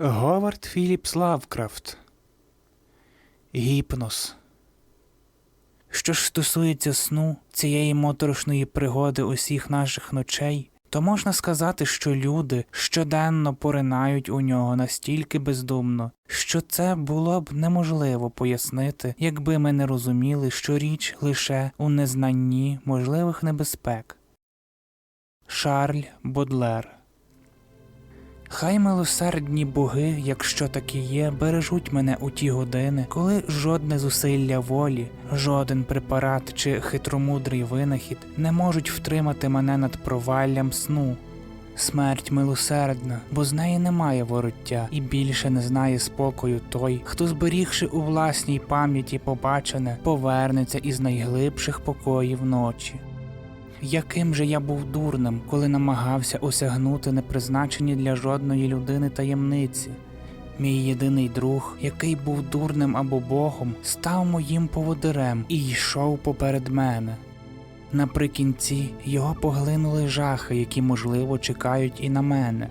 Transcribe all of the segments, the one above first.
Говард Філіпс Лавкрафт. Гіпнос. Що ж стосується сну, цієї моторошної пригоди усіх наших ночей, то можна сказати, що люди щоденно поринають у нього настільки бездумно, що це було б неможливо пояснити, якби ми не розуміли, що річ лише у незнанні можливих небезпек. Шарль Бодлер Хай милосердні боги, якщо такі є, бережуть мене у ті години, коли жодне зусилля волі, жоден препарат чи хитромудрий винахід не можуть втримати мене над проваллям сну. Смерть милосердна, бо з неї немає вороття, і більше не знає спокою той, хто, зберігши у власній пам'яті побачене, повернеться із найглибших покоїв ночі. Яким же я був дурним, коли намагався осягнути непризначені для жодної людини таємниці. Мій єдиний друг, який був дурним або богом, став моїм поводирем і йшов поперед мене. Наприкінці його поглинули жахи, які, можливо, чекають і на мене.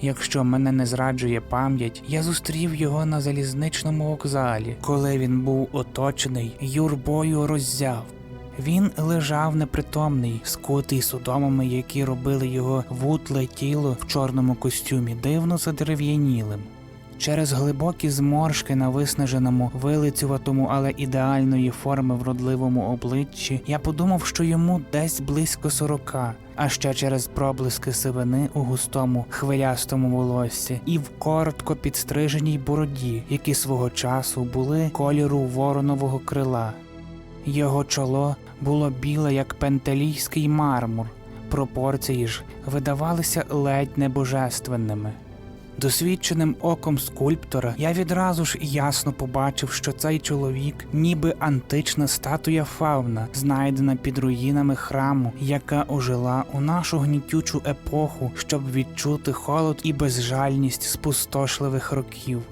Якщо мене не зраджує пам'ять, я зустрів його на залізничному вокзалі, коли він був оточений юрбою роззяв. Він лежав непритомний, скутий судомами, які робили його вутле тіло в чорному костюмі, дивно задерев'янілим. Через глибокі зморшки на виснаженому, вилицюватому, але ідеальної форми вродливому обличчі, я подумав, що йому десь близько сорока, а ще через проблиски сивини у густому хвилястому волоссі і в коротко підстриженій бороді, які свого часу були кольору воронового крила. Його чоло було біле, як пентелійський мармур, пропорції ж видавалися ледь небожественними. Досвідченим оком скульптора я відразу ж ясно побачив, що цей чоловік ніби антична статуя фавна, знайдена під руїнами храму, яка ожила у нашу гнітючу епоху, щоб відчути холод і безжальність спустошливих років.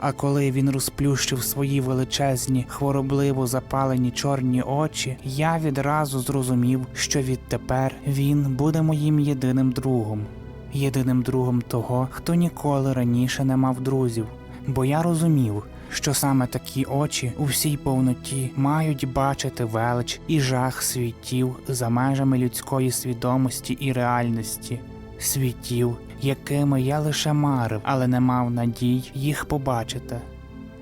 А коли він розплющив свої величезні, хворобливо запалені чорні очі, я відразу зрозумів, що відтепер він буде моїм єдиним другом, єдиним другом того, хто ніколи раніше не мав друзів. Бо я розумів, що саме такі очі у всій повноті мають бачити велич і жах світів за межами людської свідомості і реальності, світів, якими я лише марив, але не мав надій їх побачити.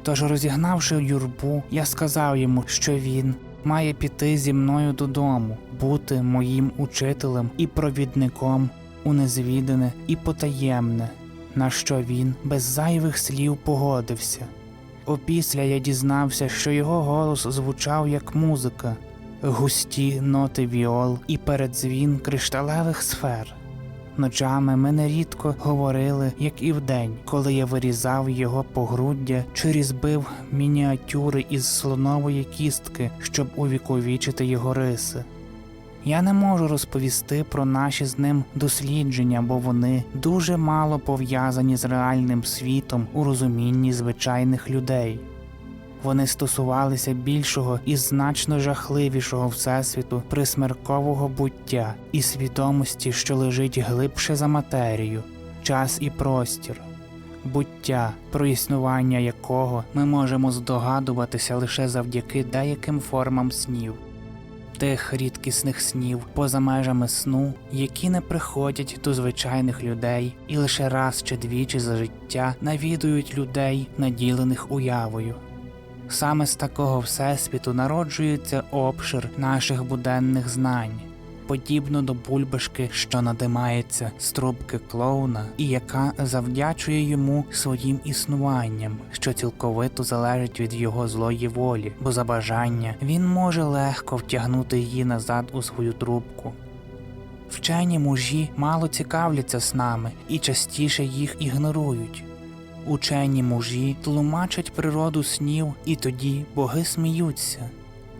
Тож, розігнавши юрбу, я сказав йому, що він має піти зі мною додому, бути моїм учителем і провідником у незвідане і потаємне, на що він без зайвих слів погодився. Опісля я дізнався, що його голос звучав як музика, густі ноти віол і передзвін кришталевих сфер. Ночами ми нерідко говорили, як і вдень, коли я вирізав його погруддя чи різбив мініатюри із слонової кістки, щоб увіковічити його риси. Я не можу розповісти про наші з ним дослідження, бо вони дуже мало пов'язані з реальним світом у розумінні звичайних людей. Вони стосувалися більшого і значно жахливішого всесвіту присмеркового буття і свідомості, що лежить глибше за матерію, час і простір, буття, про існування якого ми можемо здогадуватися лише завдяки деяким формам снів. Тих рідкісних снів поза межами сну, які не приходять до звичайних людей і лише раз чи двічі за життя навідують людей, наділених уявою. Саме з такого всесвіту народжується обшир наших буденних знань, подібно до бульбашки, що надимається з трубки клоуна, і яка завдячує йому своїм існуванням, що цілковито залежить від його злої волі, бо за бажання він може легко втягнути її назад у свою трубку. Вчені мужі мало цікавляться снами і частіше їх ігнорують. Учені мужі тлумачать природу снів, і тоді боги сміються.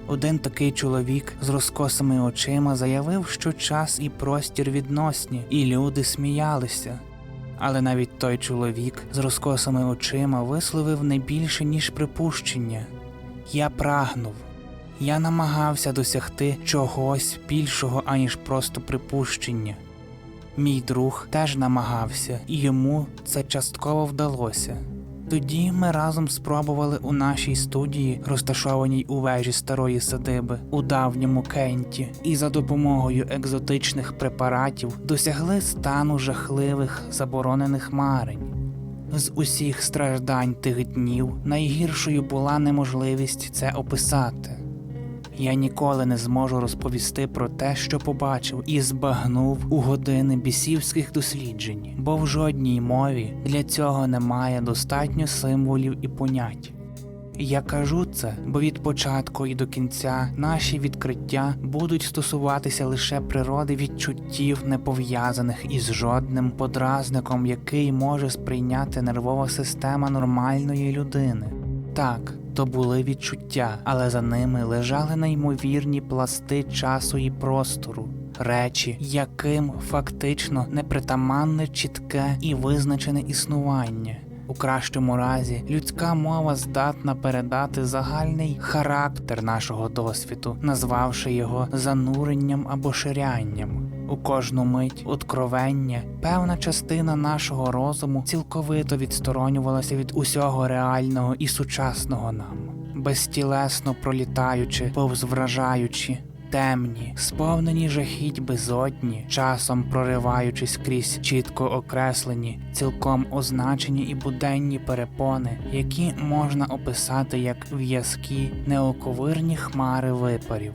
Один такий чоловік з розкосими очима заявив, що час і простір відносні, і люди сміялися. Але навіть той чоловік з розкосими очима висловив не більше, ніж припущення. Я прагнув. Я намагався досягти чогось більшого, аніж просто припущення. Мій друг теж намагався, і йому це частково вдалося. Тоді ми разом спробували у нашій студії, розташованій у вежі старої садиби у давньому Кенті, і за допомогою екзотичних препаратів досягли стану жахливих заборонених марень. З усіх страждань тих днів найгіршою була неможливість це описати. Я ніколи не зможу розповісти про те, що побачив і збагнув у години бісівських досліджень, бо в жодній мові для цього немає достатньо символів і понять. Я кажу це, бо від початку і до кінця наші відкриття будуть стосуватися лише природи відчуттів, не пов'язаних із жодним подразником, який може сприйняти нервова система нормальної людини. Так, то були відчуття, але за ними лежали неймовірні пласти часу і простору, речі, яким фактично непритаманне чітке і визначене існування. У кращому разі людська мова здатна передати загальний характер нашого досвіду, назвавши його зануренням або ширянням. У кожну мить откровення певна частина нашого розуму цілковито відсторонювалася від усього реального і сучасного нам, безтілесно пролітаючи, повз вражаючи, темні, сповнені жахіть безодні, часом прориваючись крізь чітко окреслені, цілком означені і буденні перепони, які можна описати як в'язкі, неоковирні хмари випарів.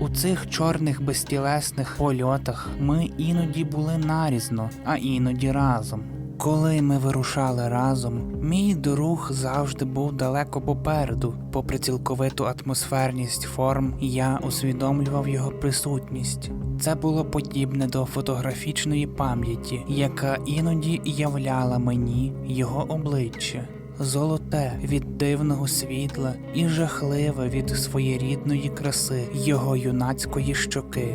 У цих чорних безтілесних польотах ми іноді були нарізно, а іноді разом. Коли ми вирушали разом, мій друг завжди був далеко попереду. Попри цілковиту атмосферність форм, я усвідомлював його присутність. Це було подібне до фотографічної пам'яті, яка іноді являла мені його обличчя. Золоте від дивного світла і жахливе від своєрідної краси його юнацької щоки,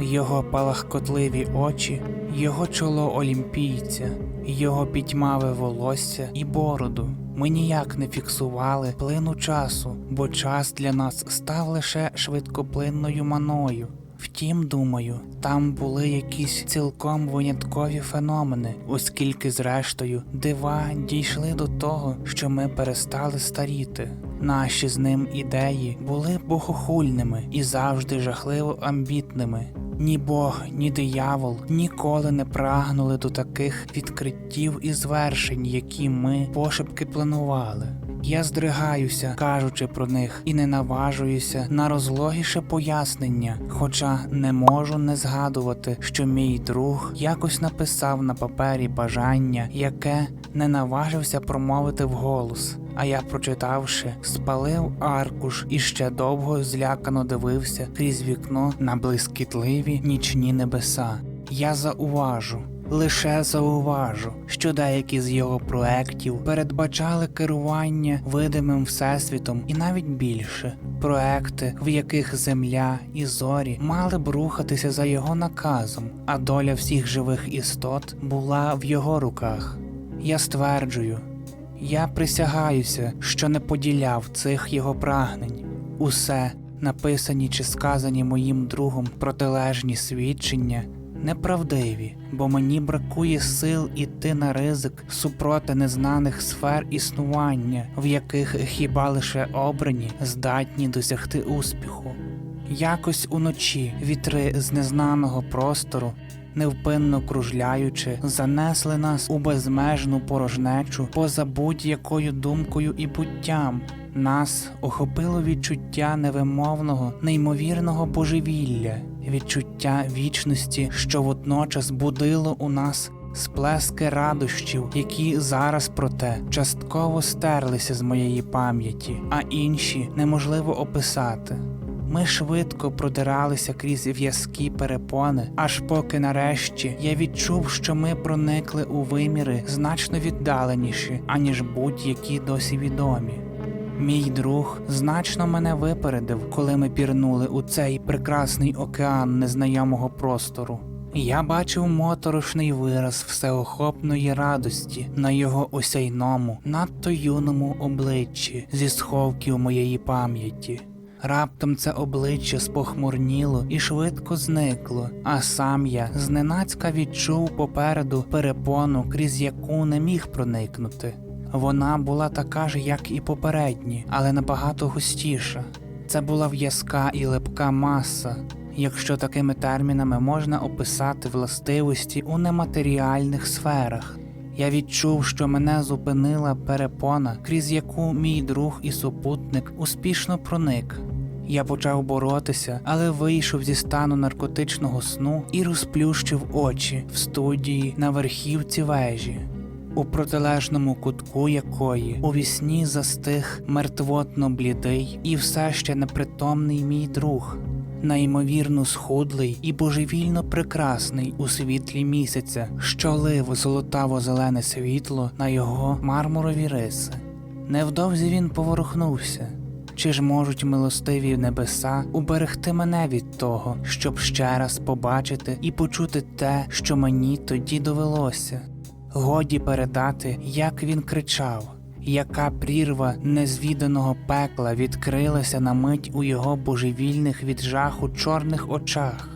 його палахкотливі очі, його чоло олімпійця, його пітьмаве волосся і бороду. Ми ніяк не фіксували плину часу, бо час для нас став лише швидкоплинною маною. Втім, думаю, там були якісь цілком виняткові феномени, оскільки, зрештою, дива дійшли до того, що ми перестали старіти. Наші з ним ідеї були богохульними і завжди жахливо амбітними. Ні Бог, ні диявол ніколи не прагнули до таких відкриттів і звершень, які ми пошепки планували. Я здригаюся, кажучи про них, і не наважуюся на розлогіше пояснення, хоча не можу не згадувати, що мій друг якось написав на папері бажання, яке не наважився промовити вголос. А я, прочитавши, спалив аркуш і ще довго злякано дивився крізь вікно на блискітливі нічні небеса. Я зауважу. Лише зауважу, що деякі з його проєктів передбачали керування видимим всесвітом і навіть більше проекти, в яких земля і зорі мали б рухатися за його наказом, а доля всіх живих істот була в його руках. Я стверджую, я присягаюся, що не поділяв цих його прагнень. Усе, написані чи сказані моїм другом протилежні свідчення, неправдиві, бо мені бракує сил іти на ризик супроти незнаних сфер існування, в яких хіба лише обрані здатні досягти успіху. Якось уночі вітри з незнаного простору, невпинно кружляючи, занесли нас у безмежну порожнечу поза будь-якою думкою і буттям. Нас охопило відчуття невимовного, неймовірного божевілля, відчуття вічності, що водночас будило у нас сплески радощів, які зараз, проте, частково стерлися з моєї пам'яті, а інші неможливо описати. Ми швидко продиралися крізь в'язкі перепони, аж поки нарешті я відчув, що ми проникли у виміри значно віддаленіші, аніж будь-які досі відомі. Мій друг значно мене випередив, коли ми пірнули у цей прекрасний океан незнайомого простору. Я бачив моторошний вираз всеохопної радості на його осяйному, надто юному обличчі зі сховків моєї пам'яті. Раптом це обличчя спохмурніло і швидко зникло, а сам я зненацька відчув попереду перепону, крізь яку не міг проникнути. Вона була така ж, як і попередні, але набагато густіша. Це була в'язка і липка маса, якщо такими термінами можна описати властивості у нематеріальних сферах. Я відчув, що мене зупинила перепона, крізь яку мій друг і супутник успішно проник. Я почав боротися, але вийшов зі стану наркотичного сну і розплющив очі в студії на верхівці вежі, у протилежному кутку якої у вісні застиг мертвотно блідий і все ще непритомний мій друг, неймовірно схудлий і божевільно прекрасний у світлі місяця, що лив золотаво-зелене світло на його мармурові риси. Невдовзі він поворухнувся. Чи ж можуть милостиві небеса уберегти мене від того, щоб ще раз побачити і почути те, що мені тоді довелося? Годі передати, як він кричав, яка прірва незвіданого пекла відкрилася на мить у його божевільних від жаху чорних очах.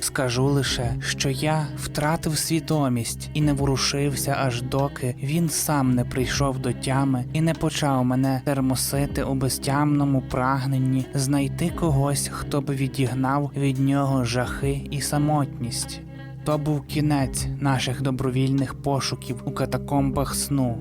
Скажу лише, що я втратив свідомість і не ворушився, аж доки він сам не прийшов до тями і не почав мене термосити у безтямному прагненні знайти когось, хто б відігнав від нього жахи і самотність. То був кінець наших добровільних пошуків у катакомбах сну.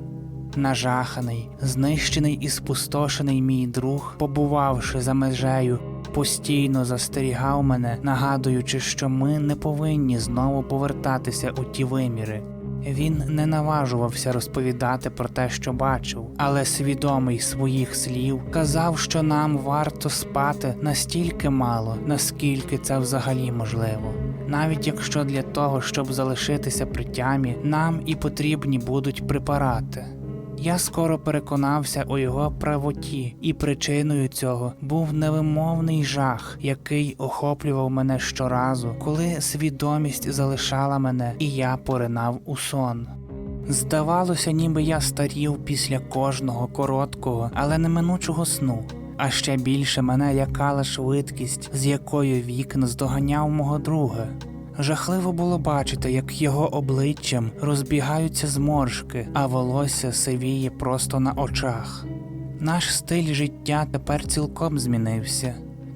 Нажаханий, знищений і спустошений мій друг, побувавши за межею, постійно застерігав мене, нагадуючи, що ми не повинні знову повертатися у ті виміри. Він не наважувався розповідати про те, що бачив, але свідомий своїх слів казав, що нам варто спати настільки мало, наскільки це взагалі можливо. Навіть якщо для того, щоб залишитися при тямі, нам і потрібні будуть препарати. Я скоро переконався у його правоті, і причиною цього був невимовний жах, який охоплював мене щоразу, коли свідомість залишала мене, і я поринав у сон. Здавалося, ніби я старів після кожного короткого, але неминучого сну. А ще більше мене лякала швидкість, з якою вік наздоганяв мого друга. Жахливо було бачити, як його обличчям розбігаються зморшки, а волосся сивіє просто на очах. Наш стиль життя тепер цілком змінився,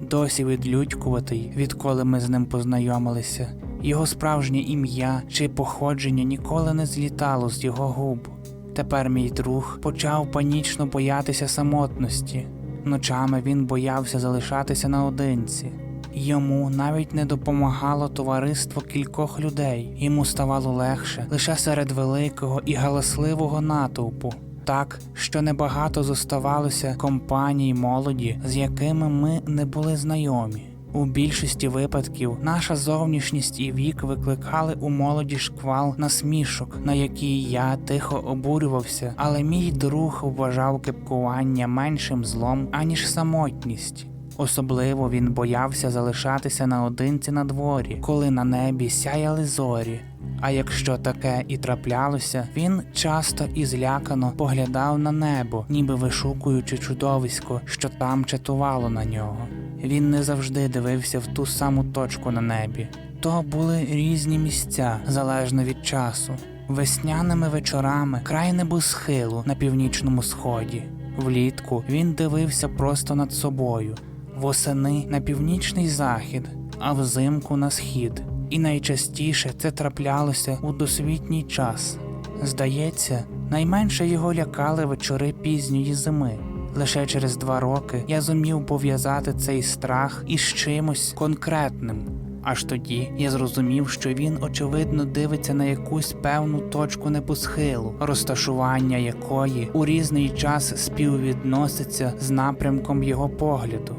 досі відлюдькуватий, відколи ми з ним познайомилися. Його справжнє ім'я чи походження ніколи не злітало з його губ. Тепер мій друг почав панічно боятися самотності. Ночами він боявся залишатися наодинці. Йому навіть не допомагало товариство кількох людей, йому ставало легше лише серед великого і галасливого натовпу, так що небагато зоставалося компаній молоді, з якими ми не були знайомі. У більшості випадків наша зовнішність і вік викликали у молоді шквал насмішок, на які я тихо обурювався, але мій друг вважав кепкування меншим злом, аніж самотність. Особливо він боявся залишатися наодинці на дворі, коли на небі сяяли зорі. А якщо таке і траплялося, він часто і злякано поглядав на небо, ніби вишукуючи чудовисько, що там чатувало на нього. Він не завжди дивився в ту саму точку на небі. То були різні місця залежно від часу. Весняними вечорами край небосхилу на північному сході. Влітку він дивився просто над собою, восени на північний захід, а взимку на схід. І найчастіше це траплялося у досвітній час. Здається, найменше його лякали вечори пізньої зими. Лише через два роки я зумів пов'язати цей страх із чимось конкретним. Аж тоді я зрозумів, що він очевидно дивиться на якусь певну точку небосхилу, розташування якої у різний час співвідноситься з напрямком його погляду.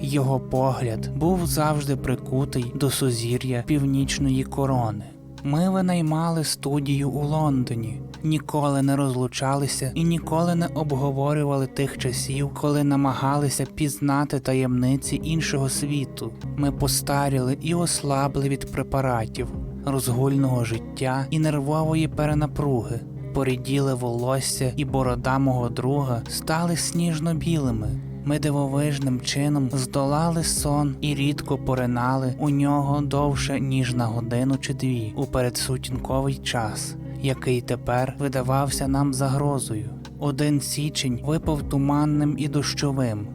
Його погляд був завжди прикутий до сузір'я північної корони. Ми винаймали студію у Лондоні, ніколи не розлучалися і ніколи не обговорювали тих часів, коли намагалися пізнати таємниці іншого світу. Ми постаріли і ослабли від препаратів, розгульного життя і нервової перенапруги. Поріділе волосся і борода мого друга стали сніжно-білими. Ми дивовижним чином здолали сон і рідко поринали у нього довше, ніж на годину чи дві у передсутінковий час, який тепер видавався нам загрозою. Один січень випав туманним і дощовим.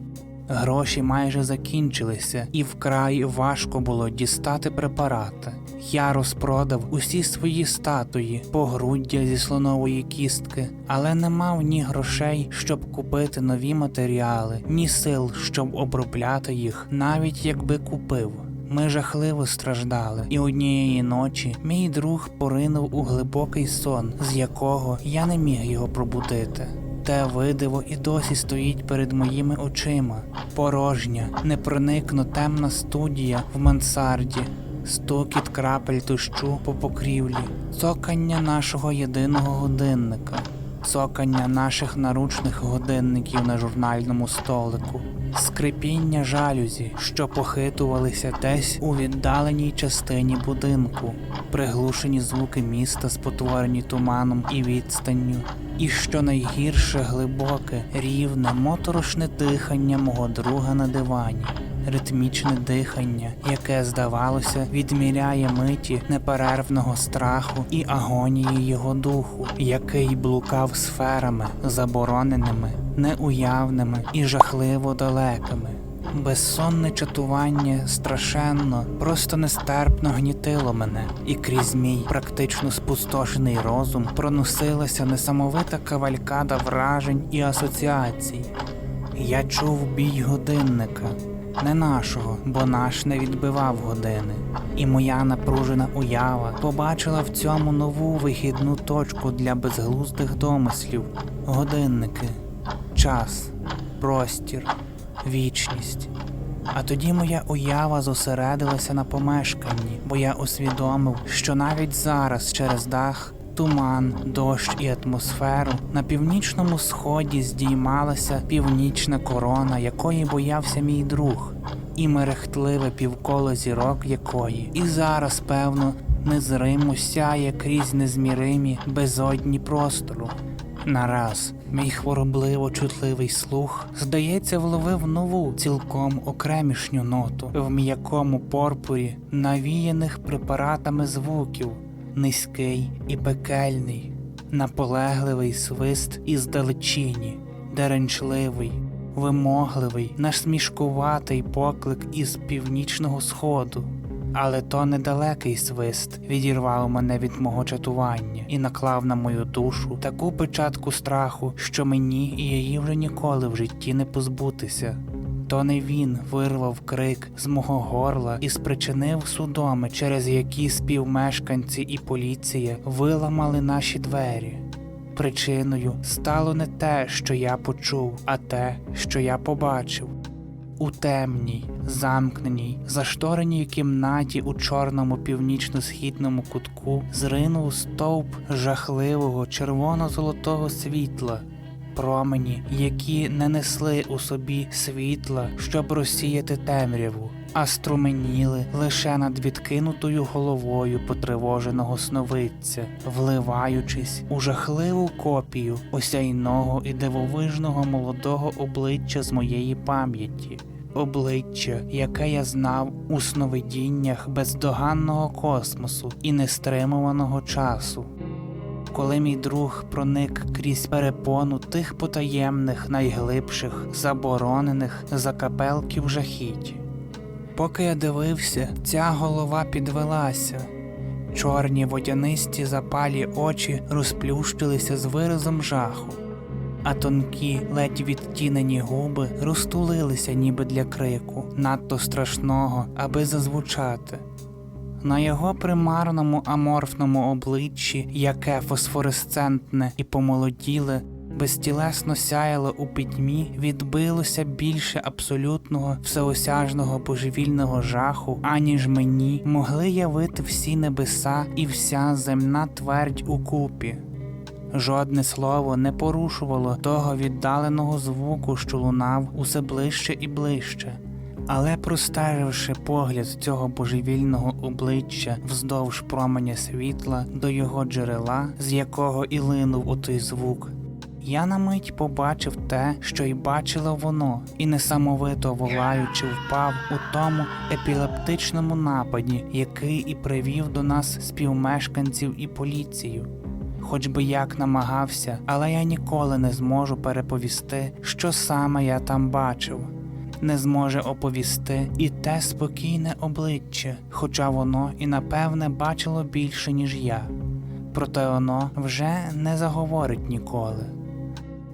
Гроші майже закінчилися, і вкрай важко було дістати препарати. Я розпродав усі свої статуї, погруддя зі слонової кістки, але не мав ні грошей, щоб купити нові матеріали, ні сил, щоб обробляти їх, навіть якби купив. Ми жахливо страждали, і однієї ночі мій друг поринув у глибокий сон, з якого я не міг його пробудити. Те видиво і досі стоїть перед моїми очима. Порожня, непроникно темна студія в мансарді, стукіт крапель дощу по покрівлі, цокання нашого єдиного годинника, цокання наших наручних годинників на журнальному столику, скрипіння жалюзі, що похитувалися десь у віддаленій частині будинку, приглушені звуки міста, спотворені туманом і відстанню, і що найгірше глибоке, рівне, моторошне дихання мого друга на дивані. Ритмічне дихання, яке, здавалося, відміряє миті неперервного страху і агонії його духу, який блукав сферами, забороненими, неуявними і жахливо далекими. Безсонне чатування страшенно, просто нестерпно гнітило мене, і крізь мій практично спустошений розум проносилася несамовита кавалькада вражень і асоціацій. Я чув бій годинника, не нашого, бо наш не відбивав години. І моя напружена уява побачила в цьому нову вихідну точку для безглуздих домислів годинники, час, простір, вічність. А тоді моя уява зосередилася на помешканні, бо я усвідомив, що навіть зараз через дах, туман, дощ і атмосферу. На північному сході здіймалася північна корона, якої боявся мій друг, і мерехтливе півколо зірок якої, і зараз, певно, незримо сяє крізь незміримі безодні простору. Нараз мій хворобливо чутливий слух, здається, вловив нову, цілком окремішню ноту в м'якому порпурі навіяних препаратами звуків, низький і пекельний, наполегливий свист із далечині, деренчливий, вимогливий, насмішкуватий поклик із північного сходу. Але то недалекий свист відірвав мене від мого чатування і наклав на мою душу таку печатку страху, що мені і її вже ніколи в житті не позбутися. То не він вирвав крик з мого горла і спричинив судоми, через які співмешканці і поліція виламали наші двері. Причиною стало не те, що я почув, а те, що я побачив. У темній, замкненій, заштореній кімнаті у чорному північно-східному кутку зринув стовп жахливого червоно-золотого світла, промені, які не несли у собі світла, щоб розсіяти темряву, а струменіли лише над відкинутою головою потривоженого сновидця, вливаючись у жахливу копію осяйного і дивовижного молодого обличчя з моєї пам'яті. Обличчя, яке я знав у сновидіннях бездоганного космосу і нестримуваного часу. Коли мій друг проник крізь перепону тих потаємних, найглибших, заборонених закапелків жахіть. Поки я дивився, ця голова підвелася. Чорні водянисті запалі очі розплющилися з виразом жаху, а тонкі, ледь відтінені губи розтулилися ніби для крику, надто страшного, аби зазвучати. На його примарному аморфному обличчі, яке фосфоресцентне і помолоділе, безтілесно сяяло у пітьмі, відбилося більше абсолютного всеосяжного божевільного жаху, аніж мені могли явити всі небеса і вся земна твердь укупі. Жодне слово не порушувало того віддаленого звуку, що лунав усе ближче і ближче. Але простеживши погляд цього божевільного обличчя вздовж променя світла до його джерела, з якого і линув отой звук, Я на мить побачив те, що й бачило воно, і несамовито волаючи впав у тому епілептичному нападі, який і привів до нас співмешканців і поліцію. Хоч би як намагався, але я ніколи не зможу переповісти, що саме я там бачив. Не зможе оповісти і те спокійне обличчя, хоча воно і напевне бачило більше, ніж я. Проте воно вже не заговорить ніколи.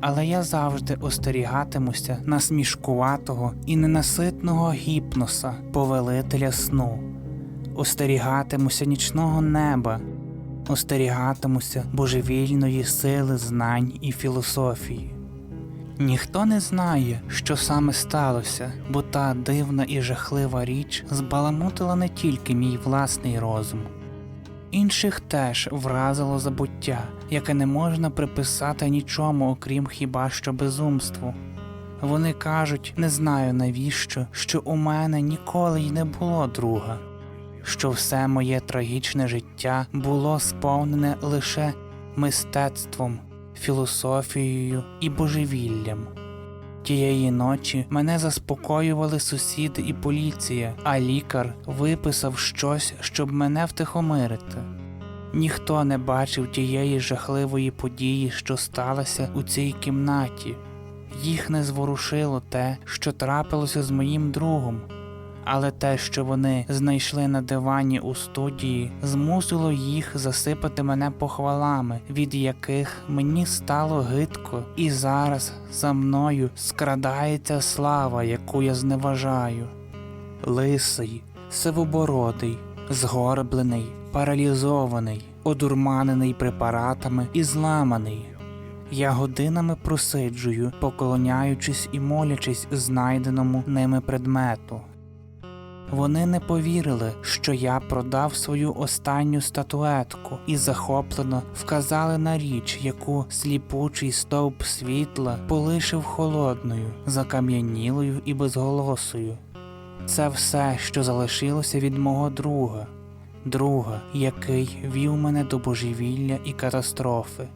Але я завжди остерігатимуся насмішкуватого і ненаситного гіпноса, повелителя сну, остерігатимуся нічного неба, остерігатимуся божевільної сили знань і філософії. Ніхто не знає, що саме сталося, бо та дивна і жахлива річ збаламутила не тільки мій власний розум. Інших теж вразило забуття, яке не можна приписати нічому, окрім хіба що безумству. Вони кажуть, не знаю навіщо, що у мене ніколи й не було друга, що все моє трагічне життя було сповнене лише мистецтвом, філософією і божевіллям. Тієї ночі мене заспокоювали сусіди і поліція, а лікар виписав щось, щоб мене втихомирити. Ніхто не бачив тієї жахливої події, що сталося у цій кімнаті. Їх не зворушило те, що трапилося з моїм другом, але те, що вони знайшли на дивані у студії, змусило їх засипати мене похвалами, від яких мені стало гидко, і зараз за мною скрадається слава, яку я зневажаю. Лисий, сивобородий, згорблений, паралізований, одурманений препаратами і зламаний. Я годинами просиджую, поклоняючись і молячись знайденому ними предмету. Вони не повірили, що я продав свою останню статуетку і захоплено вказали на річ, яку сліпучий стовп світла полишив холодною, закам'янілою і безголосою. Це все, що залишилося від мого друга, друга, який вів мене до божевілля і катастрофи.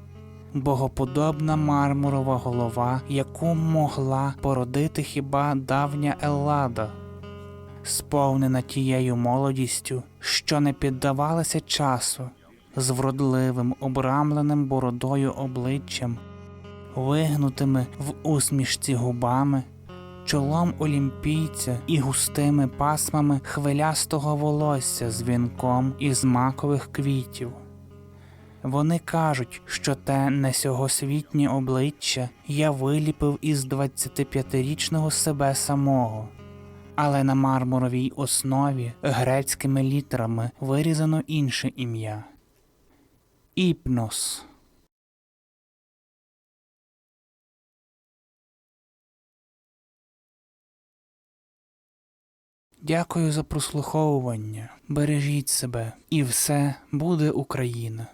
Богоподобна мармурова голова, яку могла породити хіба давня Еллада сповнена тією молодістю, що не піддавалася часу, з вродливим, обрамленим бородою обличчям, вигнутими в усмішці губами, чолом олімпійця і густими пасмами хвилястого волосся з вінком із макових квітів. Вони кажуть, що те несьогосвітнє обличчя я виліпив із 25-річного себе самого але на мармуровій основі грецькими літерами вирізано інше ім'я Іпнос. Дякую за прослуховування. Бережіть себе, і все буде Україна.